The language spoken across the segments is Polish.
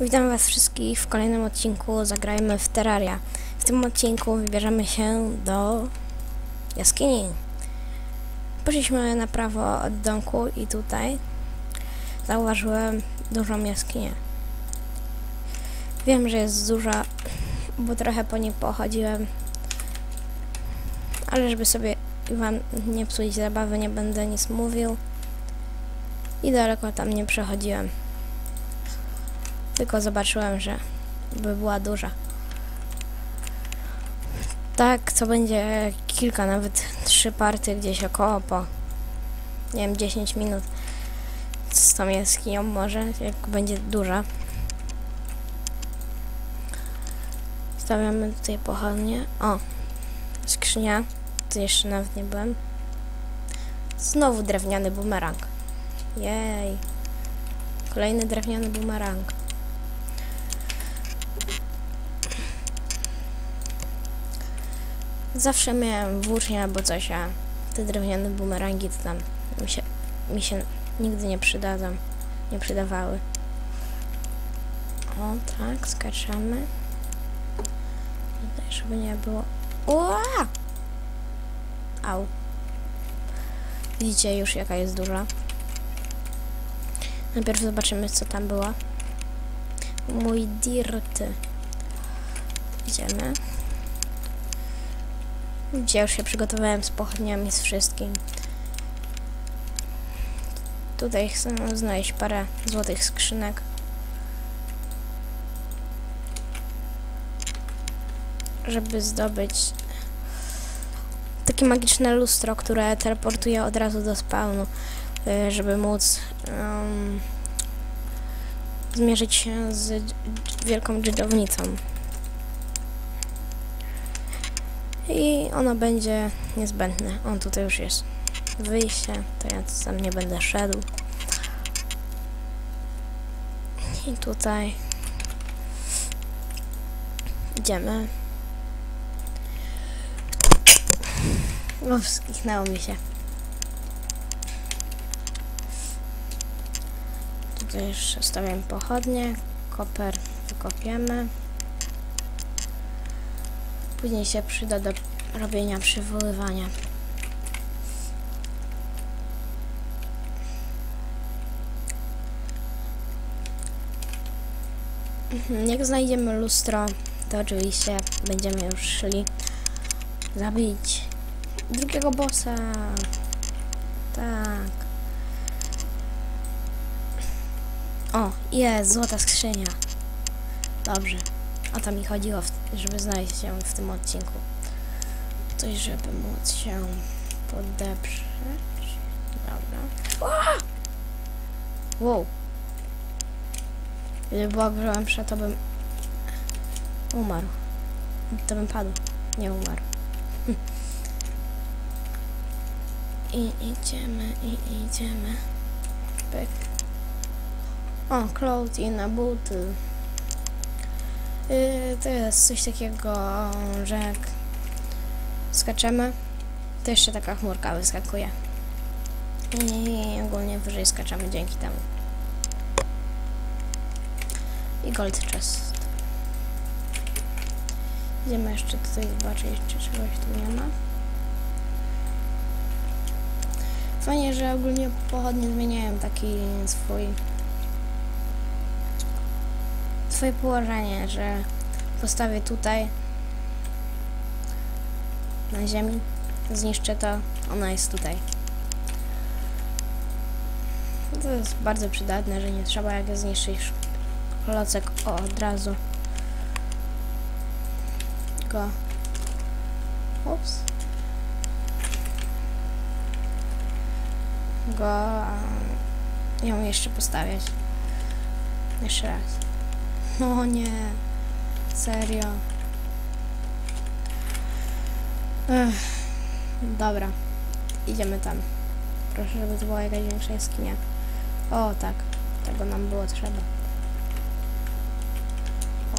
Witam Was wszystkich w kolejnym odcinku Zagrajmy w Terraria. W tym odcinku wybierzemy się do jaskini. Poszliśmy na prawo od domku i tutaj zauważyłem dużą jaskinię. Wiem, że jest duża, bo trochę po niej pochodziłem, ale żeby sobie Wam nie psuć zabawy, nie będę nic mówił i daleko tam nie przechodziłem. Tylko zobaczyłem, że by była duża. Tak, co będzie kilka, nawet trzy party gdzieś około po, nie wiem, 10 minut z tą jaskinią może, jak będzie duża. Stawiamy tutaj pochodnie. O, skrzynia. Tu jeszcze nawet nie byłem. Znowu drewniany bumerang. Jej. Kolejny drewniany bumerang. Zawsze miałem włócznie albo coś, a te drewniane bumerangi to tam mi się, mi się nigdy nie przydadzą, nie przydawały. O, tak, skaczemy. Tutaj, żeby nie było... Ua! Au. Widzicie już jaka jest duża. Najpierw zobaczymy co tam było. Mój dirty. Idziemy. Gdzie już się przygotowałem z pochodniami, z wszystkim. Tutaj chcę znaleźć parę złotych skrzynek. Żeby zdobyć takie magiczne lustro, które teleportuje od razu do spawnu, y, żeby móc um, zmierzyć się z wielką dżdżownicą. I ono będzie niezbędne. On tutaj już jest wyjście, to ja sam nie będę szedł. I tutaj idziemy. O, skichnęło mi się. Tutaj już stawiam pochodnie, koper wykopiemy. Później się przyda do robienia przywoływania. Mhm, Jak znajdziemy lustro, to oczywiście będziemy już szli zabić drugiego bossa. Tak. O, jest, złota skrzynia. Dobrze. O to mi chodziło, żeby znaleźć się w tym odcinku. Coś, żeby móc się podeprzeć. Dobra. Wow. Gdyby była głębsza, to bym umarł. To bym padł. Nie umarł. I idziemy, i idziemy. Pyk. O, clothes i na buty. Yy, to jest coś takiego, że jak skaczemy, to jeszcze taka chmurka wyskakuje. I ogólnie wyżej skaczemy dzięki temu. I gold chest. Idziemy jeszcze tutaj zobaczyć, czy czegoś tu nie ma. Fajnie, że ogólnie pochodnie zmieniają taki swój swoje położenie, że postawię tutaj na ziemi, zniszczę to, ona jest tutaj. To jest bardzo przydatne, że nie trzeba jak zniszczyć klocek o, od razu. Go ups. Go ją jeszcze postawiać. Jeszcze raz no nie. Serio. Ech. Dobra. Idziemy tam. Proszę, żeby to była jakaś większa jaskinia. O, tak. Tego nam było trzeba.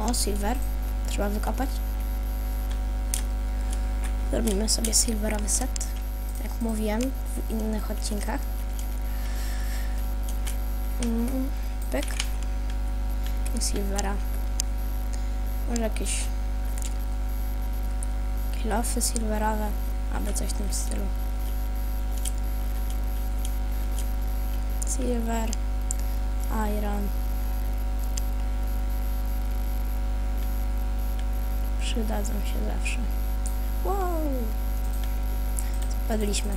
O, silver. Trzeba wykopać. Zrobimy sobie silverowy set. Jak mówiłem w innych odcinkach. Mm, pyk. Silvera. Może jakieś kilofy silverowe, albo coś w tym stylu. Silver, iron. Przydadzą się zawsze. Wow! Spadliśmy.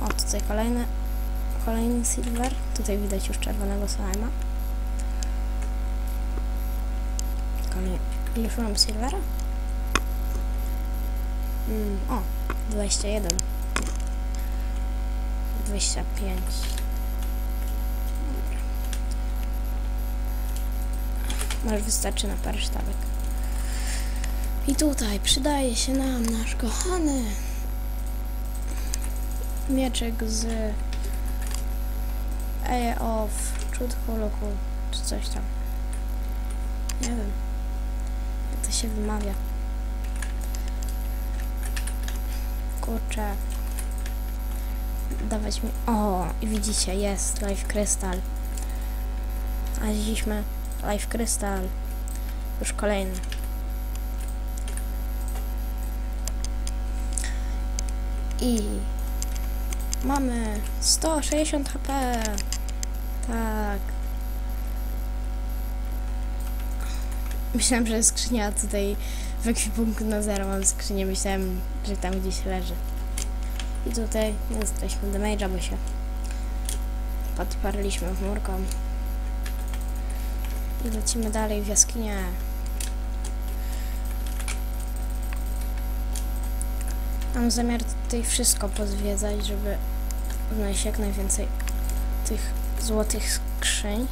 O, tutaj kolejny, kolejny silver. Tutaj widać już czerwonego slime'a. Kolejny. Ile szukam silvera? Mm, o, 21. 25. Dobra. Może wystarczy na parę sztabek. I tutaj przydaje się nam nasz kochany mieczek z Eye of Truthful Luku, czy coś tam. Nie wiem, to się wymawia. Kurczę. Dawać mi... O, widzicie, jest Life Crystal. A dziśmy Life Crystal. Już kolejny. I mamy 160 HP. Tak. Myślałam, że skrzynia tutaj w ekwipunku na zero mam skrzynię. Myślałem, że tam gdzieś leży. I tutaj nie dostaliśmy damage'a, bo się podparliśmy chmurką. I lecimy dalej w jaskinię. Mam zamiar tutaj wszystko pozwiedzać, żeby znaleźć jak najwięcej tych złotych skrzyń.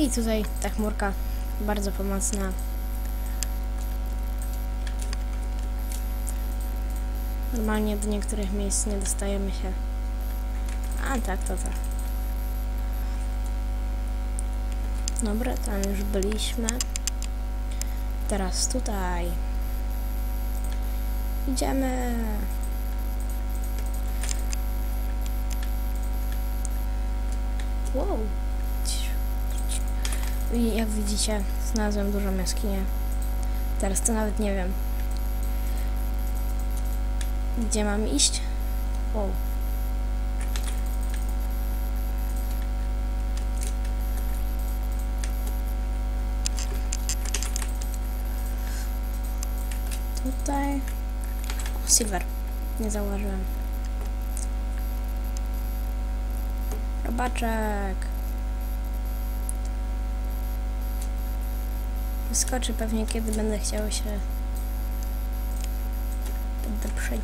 I tutaj ta chmurka bardzo pomocna. Normalnie do niektórych miejsc nie dostajemy się. A tak, to tak. Dobra, tam już byliśmy. Teraz tutaj. Idziemy. Wow. I jak widzicie, znalazłem dużą jaskinię. Teraz to nawet nie wiem. Gdzie mam iść? Wow. Tutaj. Silver. Nie zauważyłem. Robaczek. Wyskoczy pewnie kiedy będę chciał się podeprzeć.